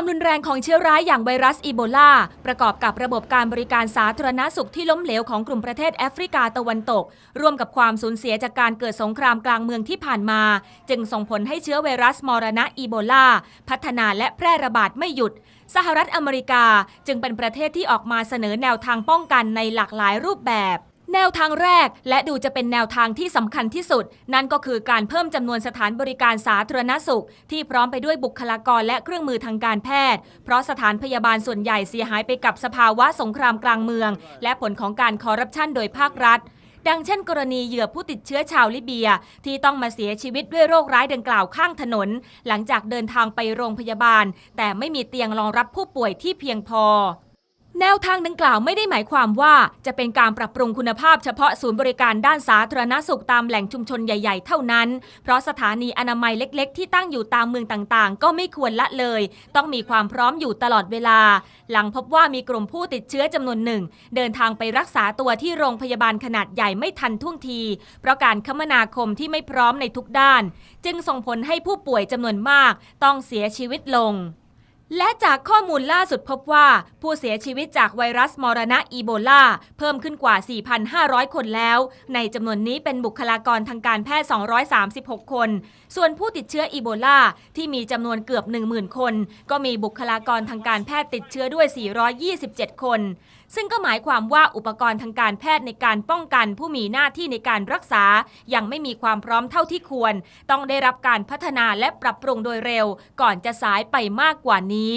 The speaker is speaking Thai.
ความรุนแรงของเชื้อร้ายอย่างไวรัสอีโบลา ประกอบกับระบบการบริการสาธารณสุขที่ล้มเหลวของกลุ่มประเทศแอฟริกาตะวันตก ร่วมกับความสูญเสียจากการเกิดสงครามกลางเมืองที่ผ่านมา จึงส่งผลให้เชื้อไวรัสมรณะอีโบลา พัฒนาและแพร่ระบาดไม่หยุด สหรัฐอเมริกาจึงเป็นประเทศที่ออกมาเสนอแนวทางป้องกันในหลากหลายรูปแบบ แนวทางแรกและดูจะเป็นแนวทางที่สำคัญที่สุด นั่นก็คือการเพิ่มจำนวนสถานบริการสาธารณสุข ที่พร้อมไปด้วยบุคลากรและเครื่องมือทางการแพทย์ เพราะสถานพยาบาลส่วนใหญ่เสียหายไปกับสภาวะสงครามกลางเมือง และผลของการคอร์รัปชันโดยภาครัฐดังเช่นกรณีเหยื่อผู้ติดเชื้อชาวลิเบีย ที่ต้องมาเสียชีวิตด้วยโรคร้ายดังกล่าวข้างถนน หลังจากเดินทางไปโรงพยาบาล แต่ไม่มีเตียงรองรับผู้ป่วยที่เพียงพอ แนวทางดังกล่าวไม่ได้หมายความว่า จะเป็นการปรับปรุงคุณภาพเฉพาะศูนย์บริการด้านสาธารณสุขตามแหล่งชุมชนใหญ่ ๆ เท่านั้น เพราะสถานีอนามัยเล็ก ๆ ที่ตั้งอยู่ตามเมืองต่างๆ ก็ไม่ควรละเลย ต้องมีความพร้อมอยู่ตลอดเวลา หลังพบว่ามีกลุ่มผู้ติดเชื้อจำนวนหนึ่ง เดินทางไปรักษาตัวที่โรงพยาบาลขนาดใหญ่ไม่ทันท่วงที เพราะการคมนาคมที่ไม่พร้อมในทุกด้าน จึงส่งผลให้ผู้ป่วยจำนวนมาก ต้องเสียชีวิตลง และจากข้อมูลล่าสุดพบว่า ผู้เสียชีวิตจากไวรัสมรณะอีโบลา เพิ่มขึ้นกว่า 4,500 คนแล้ว ในจำนวนนี้เป็นบุคลากรทางการแพทย์ 236 คน ส่วนผู้ติดเชื้ออีโบลา ที่มีจำนวนเกือบ 10,000 คน ก็มีบุคลากรทางการแพทย์ติดเชื้อด้วย 427 คน ซึ่งก็หมายความว่าอุปกรณ์ทางการแพทย์ในการป้องกันผู้มีหน้าที่ในการรักษา ยังไม่มีความพร้อมเท่าที่ควร ต้องได้รับการพัฒนาและปรับปรุงโดยเร็ว ก่อนจะสายไปมากกว่านี้นี้